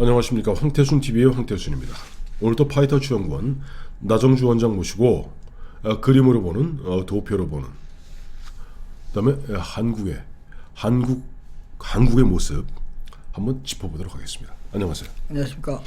안녕하십니까 황태순 TV의 황태순입니다. 오늘도 파이터 추연구원 나정주 원장 모시고 어, 그림으로 보는 어, 도표로 보는 그다음에 에, 한국의 한국 한국의 모습 한번 짚어보도록 하겠습니다. 안녕하세요. 안녕하십니까.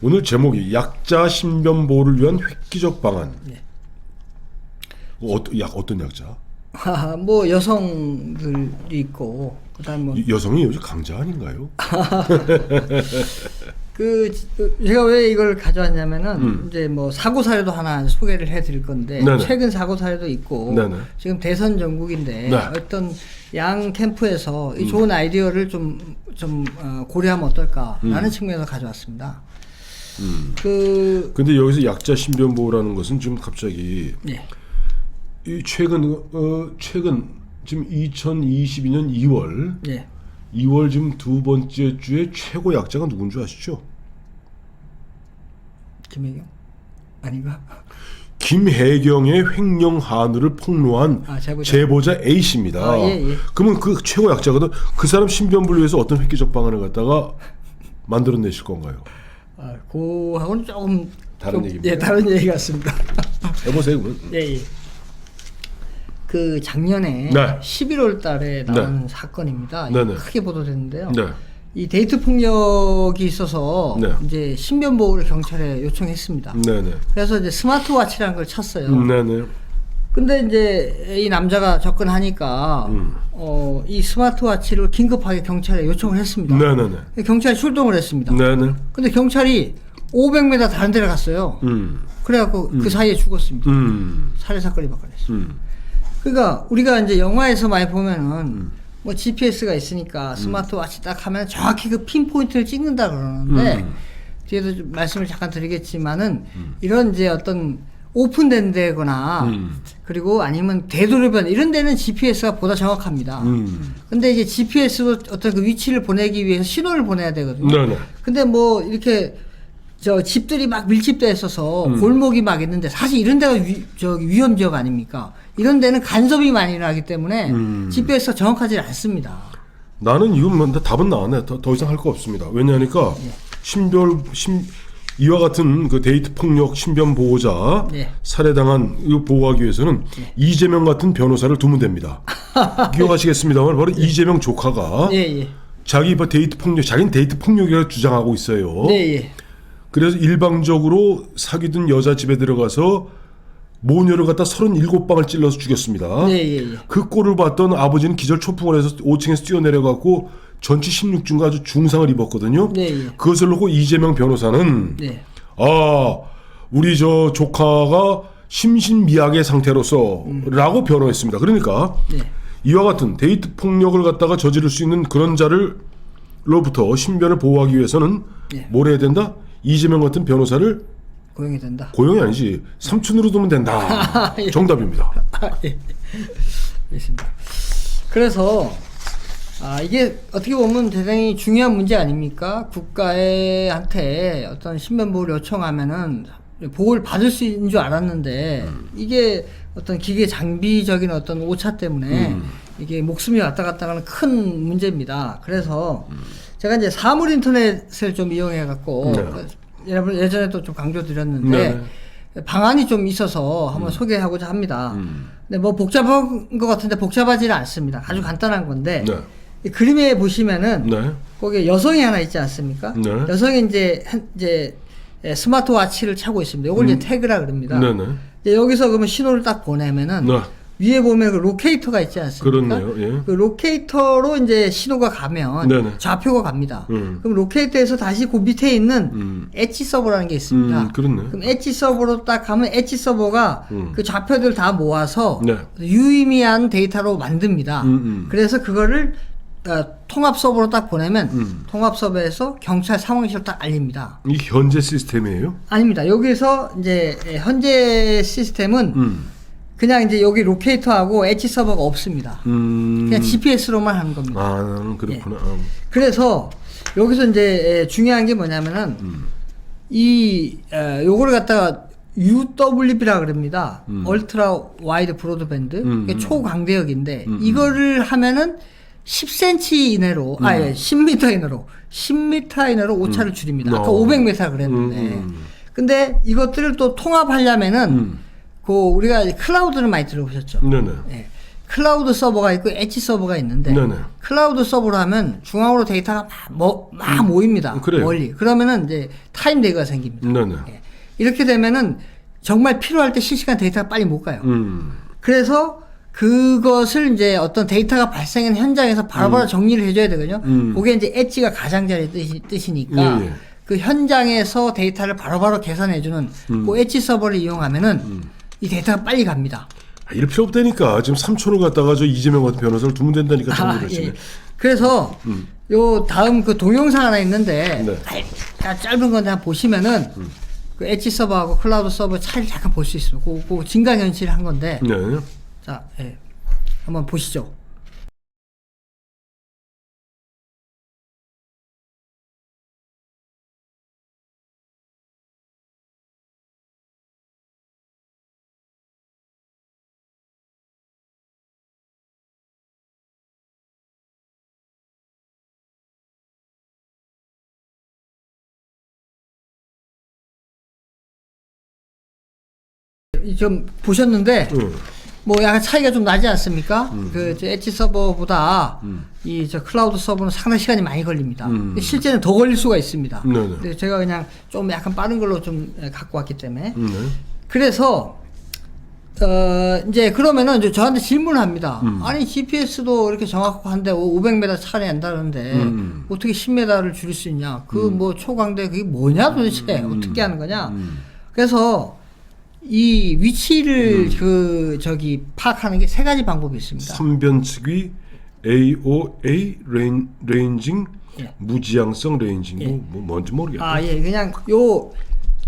오늘 제목이 약자 신변 보호를 위한 획기적 방안. 네. 어, 약 어떤 약자? 하하, 뭐 여성들이 있고 그다음 뭐 이- 여성이 요즘 강자 아닌가요? 그 제가 왜 이걸 가져왔냐면은 이제 뭐 사고 사례도 하나 소개를 해드릴 건데 음. 네네. 최근 사고 사례도 있고 네네. 지금 대선 전국인데 네. 어떤 양 캠프에서 이 좋은 아이디어를 좀 좀 고려하면 어떨까라는 음. 측면에서 가져왔습니다. 그 근데 여기서 약자 신변 보호라는 것은 지금 갑자기 예. 이 최근 어 최근 지금 2022년 2월 예. 2월 지금 두 번째 주에 최고 약자가 누군 줄 아시죠? 김혜경 아닌가? 김혜경의 횡령 한우를 폭로한 아, 제보자. 제보자 A 씨입니다. 아, 예, 예. 그러면 그 최고 약자거든. 그 사람 신변을 위해서 어떤 획기적 방안을 갖다가 만들어내실 건가요? 아, 그하고는 조금 다른 좀, 얘기입니까? 예, 다른 얘기 같습니다. 해보세요. 그러면. 예, 예. 그 작년에 네. 11월 달에 나온 사건입니다. 네네. 크게 보도됐는데요. 네. 이 데이트 폭력이 있어서 네. 이제 신변 보호를 경찰에 요청했습니다. 네네. 그래서 이제 스마트워치라는 걸 쳤어요. 네네. 근데 이제 이 남자가 접근하니까 음. 어, 이 스마트워치를 긴급하게 경찰에 요청을 했습니다. 네네네. 경찰이 출동을 했습니다. 네네. 근데 경찰이 500m 다른 데를 갔어요. 음. 그래갖고 그 사이에 죽었습니다. 음. 살해 사건이 발생했어요. 음. 그러니까 우리가 이제 영화에서 많이 보면은 뭐 GPS가 있으니까 스마트워치 딱 하면 정확히 그 핀포인트를 찍는다 그러는데 음. 뒤에도 좀 말씀을 잠깐 드리겠지만은 이런 이제 어떤 오픈된 데거나 음. 그리고 아니면 되도록이면 이런 데는 GPS가 보다 정확합니다. 음. 근데 이제 GPS로 어떤 그 위치를 보내기 위해서 신호를 보내야 되거든요. 네네. 근데 뭐 이렇게 저 집들이 막 밀집돼 있어서 음. 골목이 막 있는데 사실 이런 데가 위, 저기 위험 지역 아닙니까? 이런 데는 간섭이 많이 나기 때문에 음. GPS가 정확하지 않습니다. 나는 이건 뭐 답은 나왔네. 더, 더 이상 할 거 없습니다. 왜냐하니까 예. 신별 신 이와 같은 그 데이트 폭력 신변 보호자 네. 살해당한 이거 보호하기 위해서는 이재명 같은 변호사를 두면 됩니다. 기억하시겠습니다만 바로 이재명 조카가 예, 예. 자기 뭐 데이트 폭력, 자기는 데이트 폭력이라고 주장하고 있어요. 네, 예. 그래서 일방적으로 사귀던 여자 집에 들어가서 모녀를 갖다 37방을 찔러서 죽였습니다. 네, 예, 예. 그 꼴을 봤던 아버지는 기절 초풍을 해서 5층에서 뛰어내려갖고 전치 16중과 아주 중상을 입었거든요. 네, 예. 그것을 놓고 이재명 변호사는 네. 아 우리 저 조카가 심신미약의 상태로서라고 변호했습니다. 그러니까 네. 이와 같은 데이트 폭력을 갖다가 저지를 수 있는 그런 자를 로부터 신변을 보호하기 위해서는 네. 뭘 해야 된다? 이재명 같은 변호사를 고용이 된다. 고용이 아니지 삼촌으로 두면 된다. 예. 정답입니다. 알겠습니다. 그래서 아 이게 어떻게 보면 대단히 중요한 문제 아닙니까? 국가한테 어떤 신변 보호를 요청하면은 보호를 받을 수 있는 줄 알았는데 이게 어떤 기계 장비적인 어떤 오차 때문에 이게 목숨이 왔다 갔다 하는 큰 문제입니다. 그래서 제가 이제 사물 인터넷을 좀 이용해 갖고 네. 여러분 예전에도 좀 강조드렸는데 방안이 좀 있어서 한번 소개하고자 합니다. 근데 뭐 복잡한 것 같은데 복잡하지는 않습니다. 아주 간단한 건데 네. 이 그림에 보시면은 네. 거기에 여성이 하나 있지 않습니까? 네. 여성이 이제 한- 이제 예, 스마트워치를 차고 있습니다. 이걸 이제 태그라 그럽니다. 음. 네네. 이제 여기서 그러면 신호를 딱 보내면은 네. 위에 보면 그 로케이터가 있지 않습니까? 그렇네요. 예. 그 로케이터로 이제 신호가 가면 네네. 좌표가 갑니다. 음. 그럼 로케이터에서 다시 그 밑에 있는 음. 엣지 서버라는 게 있습니다. 음, 그렇네. 그럼 엣지 서버로 딱 가면 엣지 서버가 음. 그 좌표들 다 모아서 네. 유의미한 데이터로 만듭니다. 음, 음. 그래서 그거를 어, 통합 서버로 딱 보내면 음. 통합 서버에서 경찰 상황실로 딱 알립니다. 이 현재 시스템이에요? 아닙니다. 여기서 이제 예, 현재 시스템은 음. 그냥 이제 여기 로케이터하고 엣지 서버가 없습니다. 음. 그냥 GPS로만 하는 겁니다. 아, 그렇구나. 아. 그래서 여기서 이제 예, 중요한 게 뭐냐면은 음. 이 에, 요거를 갖다가 UWB라 그럽니다. 음. 얼트라 와이드 브로드밴드 음, 이게 음. 초광대역인데 음, 음. 이거를 하면은 10cm 이내로, 아, 예, 10m 이내로, 10m 이내로 오차를 줄입니다. 아까 어. 500m 그랬는데. 음, 근데 이것들을 또 통합하려면은, 음. 그, 우리가 클라우드를 많이 들어보셨죠? 네네. 예. 클라우드 서버가 있고 엣지 서버가 있는데 네네. 클라우드 서버로 하면 중앙으로 데이터가 막, 모, 막 모입니다. 음, 그래요. 멀리. 그러면은 이제 타임 데이가 생깁니다. 네네. 예. 이렇게 되면은 정말 필요할 때 실시간 데이터가 빨리 못 가요. 음. 그래서 그것을 이제 어떤 데이터가 발생한 현장에서 바로바로 정리를 해줘야 되거든요. 음. 그게 이제 엣지가 가장자리 뜻이, 뜻이니까 예, 예. 그 현장에서 데이터를 바로바로 계산해주는 음. 그 엣지 서버를 이용하면은 이 데이터가 빨리 갑니다. 아, 이럴 필요 없다니까. 지금 삼촌을 갖다가 저 이재명 같은 변호사를 두면 된다니까 아, 정부를 예. 그래서 요 다음 그 동영상 하나 있는데 네. 아, 짧은 건데 한번 보시면은 그 엣지 서버하고 클라우드 서버 차이를 잠깐 볼 수 있습니다. 그, 그 증강현실 한 건데 네. 자, 예. 한번 보시죠. 좀 보셨는데 응. 뭐 약간 차이가 좀 나지 않습니까? 그저 엣지 서버보다 이 저 클라우드 서버는 상당히 시간이 많이 걸립니다. 음. 실제는 더 걸릴 수가 있습니다. 네네. 근데 제가 그냥 좀 약간 빠른 걸로 좀 예, 갖고 왔기 때문에 음, 네. 그래서 어 이제 그러면은 이제 저한테 질문을 합니다. 음. 아니 GPS도 이렇게 정확한데 500m 차이 난다는데 음. 어떻게 10m를 줄일 수 있냐? 그 뭐 초강대 그게 뭐냐 도대체 음. 어떻게 하는 거냐? 음. 그래서 이 위치를 그 저기 파악하는 게 세 가지 방법이 있습니다. 삼변측이 AOA 레인, 레인징 예. 무지향성 레인징 예. 뭐, 뭐 뭔지 모르겠네. 아 예, 그냥 요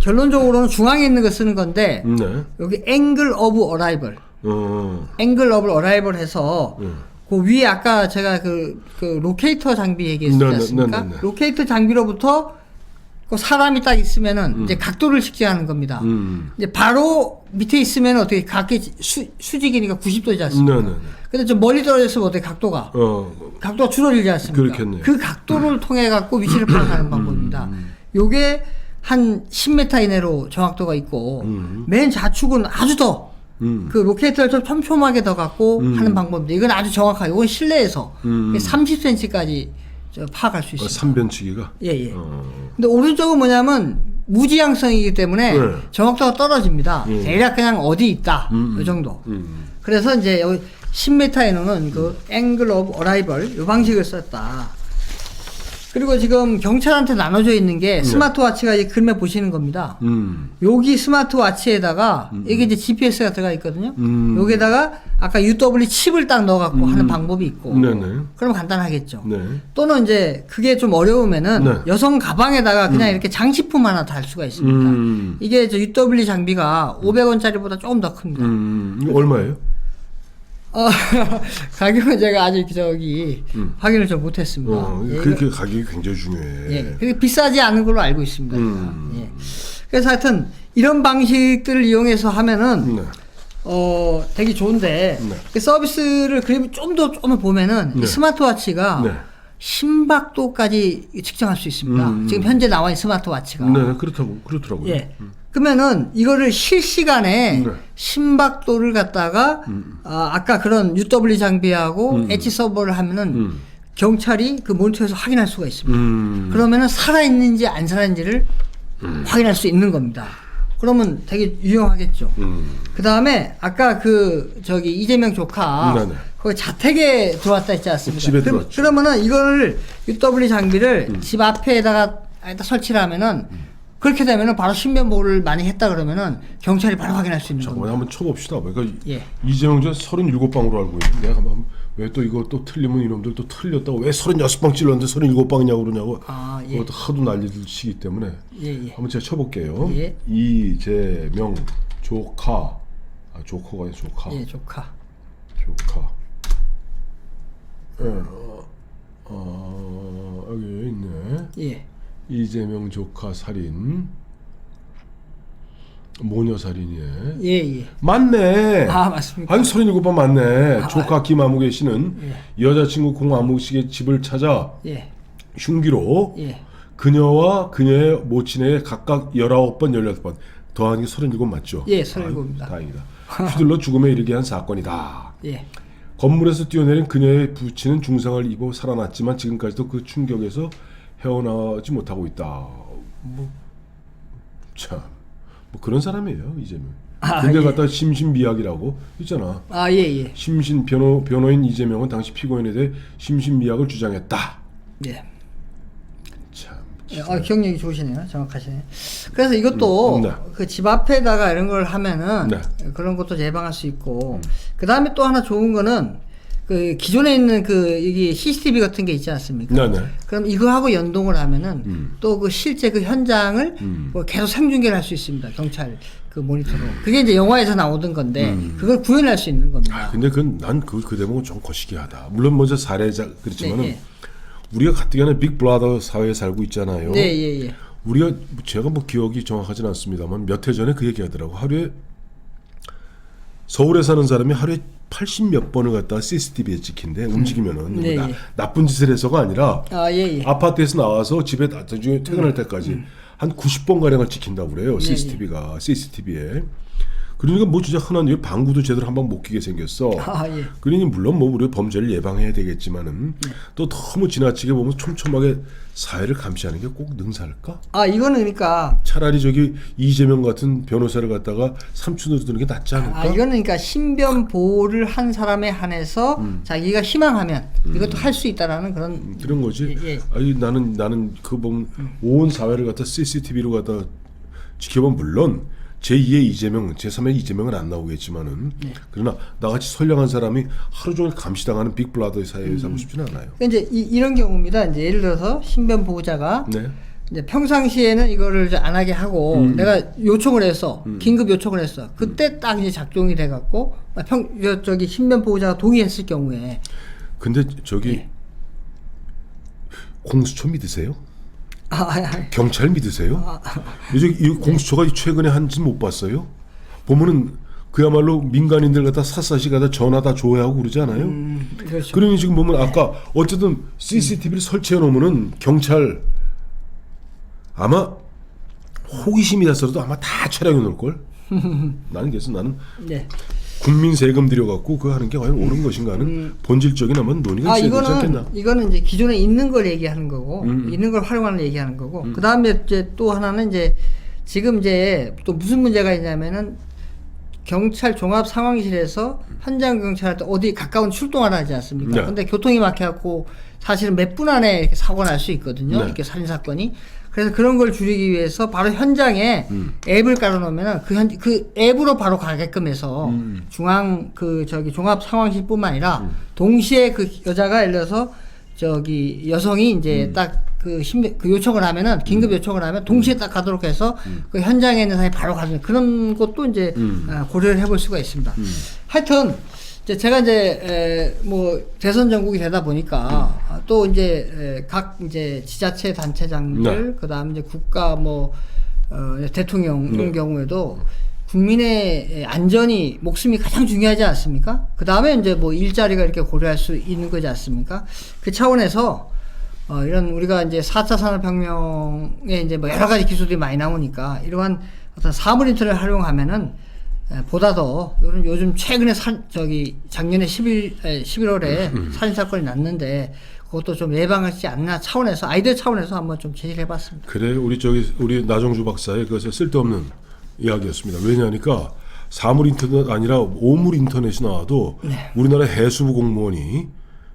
결론적으로는 중앙에 있는 거 쓰는 건데 네. 여기 angle of arrival, 어. angle of arrival 해서 예. 그 위에 아까 제가 그, 그 로케이터 장비 얘기했지 네, 네, 않습니까? 네, 네, 네. 로케이터 장비로부터 그 사람이 딱 있으면은 이제 각도를 측정하는 겁니다. 음. 이제 바로 밑에 있으면 어떻게 각기 수, 수직이니까 90도지 않습니까? 네, 네, 네. 근데 좀 멀리 떨어져 있으면 어떻게 각도가 어. 각도가 줄어들지 않습니까? 그렇겠네요. 그 각도를 통해 갖고 위치를 파악하는 방법입니다. 요게 한 10m 이내로 정확도가 있고 음. 맨 좌측은 아주 더그 음. 로켓을 좀 촘촘하게 더 갖고 음. 하는 방법인데 이건 아주 정확하게 이건 실내에서 음. 30cm까지 파악할 수 어, 있습니다. 삼변측이가. 예, 예. 어. 근데 오른쪽은 뭐냐면 무지향성이기 때문에 네. 정확도가 떨어집니다. 음. 대략 그냥 어디 있다. 음. 이 정도. 음. 그래서 이제 여기 10m에는 그 angle of arrival 이 방식을 썼다. 그리고 지금 경찰한테 나눠져 있는 게 스마트워치가 이 그림에 보시는 겁니다. 음. 여기 스마트워치에다가 이게 이제 GPS가 들어가 있거든요. 음. 여기다가 아까 UW 칩을 딱 넣어갖고 하는 방법이 있고. 네네. 그럼 간단하겠죠. 네. 또는 이제 그게 좀 어려우면은 네. 여성 가방에다가 그냥 이렇게 장식품 하나 달 수가 있습니다. 음. 이게 저 UW 장비가 500원짜리보다 조금 더 큽니다. 음. 이거 얼마예요? 어, 가격은 제가 아직 저기 확인을 좀 못했습니다. 음. 어, 예, 그렇게 가격이 굉장히 중요해. 예, 그리고 비싸지 않은 걸로 알고 있습니다. 제가. 음. 예. 그래서 하여튼 이런 방식들을 이용해서 하면은 네. 어 되게 좋은데 네. 그 서비스를 그림 좀더 좀 보면은 이 네. 스마트워치가 네. 심박도까지 측정할 수 있습니다. 음. 지금 현재 나와 있는 스마트워치가. 네, 그렇다고 그렇더라고요. 예. 그러면은 이거를 실시간에 네. 심박도를 갖다가 아, 아까 그런 UW 장비하고 엣지 서버를 하면은 음. 경찰이 그 모니터에서 확인할 수가 있습니다. 음. 그러면은 살아 있는지 안 살아 있는지를 확인할 수 있는 겁니다. 그러면 되게 유용하겠죠. 음. 그 다음에 아까 그 저기 이재명 조카 네네. 거기 자택에 들어왔다 했지 않습니까? 집에 그럼- 들어왔죠. 그러면은 이거를 UW 장비를 집 앞에다가 딱 설치를 하면은 그렇게 되면은 바로 신변보호를 많이 했다 그러면은 경찰이 바로 확인할 수 있는 잠깐만 겁니다. 한번 쳐봅시다. 그러니까 예. 이재명 전 37방으로 알고 있는데 내가 한번 왜또 이거 또 틀리면 이놈들 또 틀렸다고 왜 36방 찔렀는데 37방이냐고 그러냐고 아, 예. 그것도 하도 난리들 치기 때문에 예, 예. 한번 제가 쳐볼게요. 예. 이재명 조카 아 조커가 아니라 조카 예, 조카. 조카 예, 어, 어, 여기 있네 예. 이재명 조카 살인 모녀 살인이에. 예, 예. 맞네. 아, 맞습니까? 아니 37번 맞네. 아, 조카 김아무개 씨는 여자친구 공아무 씨의 집을 찾아 예. 흉기로 예. 그녀와 그녀의 모친에게 각각 19번, 18번 더하는 게37 맞죠? 예, 37입니다. 아유, 다행이다. 휘둘러 죽음에 이르게 한 사건이다. 예. 건물에서 뛰어내린 그녀의 부친은 중상을 입어 살아났지만 지금까지도 그 충격에서 헤어나지 못하고 있다. 뭐 참, 뭐 그런 사람이에요 이재명. 아, 근데 예. 갖다 심신미약이라고 있잖아. 아, 예, 예. 심신 변호 변호인 이재명은 당시 피고인에 대해 심신미약을 주장했다. 예. 참. 예, 아, 기억력이 좋으시네요. 정확하시네. 그래서 이것도 음, 네. 그집 앞에다가 이런 걸 하면은 네. 그런 것도 예방할 수 있고 그 다음에 또 하나 좋은 거는 그 기존에 있는 그 이게 CCTV 같은 게 있지 않습니까? 네네. 그럼 이거하고 연동을 하면은 음. 또그 실제 그 현장을 음. 뭐 계속 생중계를 할 수 있습니다. 경찰 그 모니터로. 그게 이제 영화에서 나오던 건데 음. 그걸 구현할 수 있는 겁니다. 근데 그건 난그 그 대목은 좀 거시기하다. 물론 먼저 사례자 그렇지만은 네, 예. 우리가 가뜩이나 빅브라더 사회에 살고 있잖아요. 네, 예, 예. 우리가 제가 뭐 기억이 정확하진 않습니다만 몇 해 전에 그 얘기하더라고. 하루에 서울에 사는 사람이 하루에 80 몇 번을 갖다가 CCTV에 찍힌대 움직이면은 네, 나, 예. 나쁜 짓을 해서가 아니라 아, 예, 예. 아파트에서 나와서 집에 나중에 퇴근할 때까지 한 90번 가량을 찍힌다고 그래요. 네, CCTV가 CCTV에. 그러니까 뭐 진짜 흔한 일 방구도 제대로 한 방 못 끼게 생겼어. 아, 예. 그러니 물론 뭐 우리가 범죄를 예방해야 되겠지만은 네. 또 너무 지나치게 보면 촘촘하게 사회를 감시하는 게 꼭 능사일까? 아, 이거는 그러니까 차라리 저기 이재명 같은 변호사를 갖다가 삼촌으로 두는 게 낫지 않을까? 아, 이거는 그러니까 신변 보호를 한 사람에 한해서 자기가 희망하면 이것도 할 수 있다라는 그런 그런 거지. 예, 예. 아니 나는 나는 그 보면 온 사회를 갖다 CCTV로 갖다 지켜보면 물론 제2의 이재명, 제3의 이재명은 안 나오겠지만은 네. 그러나 나같이 선량한 사람이 하루 종일 감시당하는 빅블라더 사회에 살고 싶지는 않아요. 그러니까 이제 이, 런 경우입니다. 이제 예를 들어서 신변 보호자가 네. 이제 평상시에는 이거를 이제 안 하게 하고 음. 내가 요청을 했어 긴급 요청을 했어 그때 딱 이제 작동이 돼 갖고 평 저, 저기 신변 보호자가 동의했을 경우에 근데 저기 예. 공수처 믿으세요? 아, 아, 아, 경찰 믿으세요? 요즘 이 공수처가 최근에 한지 못 봤어요? 보면은 그야말로 민간인들 갖다 샅샅이 갖다 전화 다 조회하고 그러지 않아요? 음, 그렇죠. 그러니 지금 보면 아까 어쨌든 CCTV를 설치해 놓으면은 경찰 아마 호기심이 나서도 아마 다 촬영해 놓을 걸. 나는 그래서 나는 네. 국민 세금 들여갖고 그거 하는 게 과연 옳은 것인가는 본질적인 한번 논의가 아 있어야 되지 않겠나? 이거는 이거는 이제 기존에 있는 걸 얘기하는 거고 음. 있는 걸 활용하는 걸 얘기하는 거고 그 다음에 이제 또 하나는 이제 지금 이제 또 무슨 문제가 있냐면은 경찰 종합 상황실에서 현장 경찰할 때 어디 가까운 출동을 하지 않습니까? 네. 근데 교통이 막혀갖고 사실은 몇 분 안에 이렇게 사고 날 수 있거든요. 네. 이렇게 살인 사건이. 그래서 그런 걸 줄이기 위해서 바로 현장에 음. 앱을 깔아놓으면은 그 현, 그 앱으로 바로 가게끔 해서 음. 중앙 그 저기 종합 상황실뿐만 아니라 동시에 그 여자가 예를 들어서 저기 여성이 이제 음. 딱그 그 요청을 하면은 긴급 요청을 하면 동시에 딱 가도록 해서 그 현장에 있는 사람이 바로 가는 그런 것도 이제 음. 아, 고려를 해볼 수가 있습니다. 하여튼 이제 제가 이제 에, 뭐 대선 전국이 되다 보니까 아, 또 이제 에, 각 이제 지자체 단체장들 네. 그다음 이제 국가 뭐 어, 대통령 네. 경우에도 국민의 안전이 목숨이 가장 중요하지 않습니까? 그 다음에 이제 뭐 일자리가 이렇게 고려할 수 있는 거지 않습니까? 그 차원에서 어, 이런 우리가 이제 4차 산업혁명에 이제 뭐 여러 가지 기술들이 많이 나오니까 이러한 어떤 사물 인터넷을 활용하면은 에, 보다 더 요즘, 요즘 최근에 살 저기 작년에 11 에, 11월에 살인 사건이 났는데 그것도 좀 예방하지 않나 차원에서 아이들 차원에서 한번 좀 제시를 해봤습니다. 그래 우리 저기 우리 나정주 박사의 그것을 쓸데없는 이야기였습니다. 왜냐하니까 사물 인터넷 아니라 오물 인터넷이 나와도 우리나라 해수부 공무원이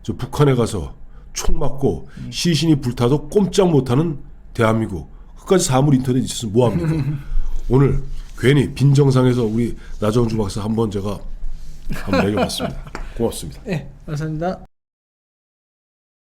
저 북한에 가서 총 맞고 시신이 불타도 꼼짝 못하는 대한민국 끝까지 사물 인터넷 있었으면 뭐 합니까? 오늘 괜히 빈 정상에서 우리 나정주 박사 한번 제가 한번 매겨봤습니다. 고맙습니다. 네, 감사합니다.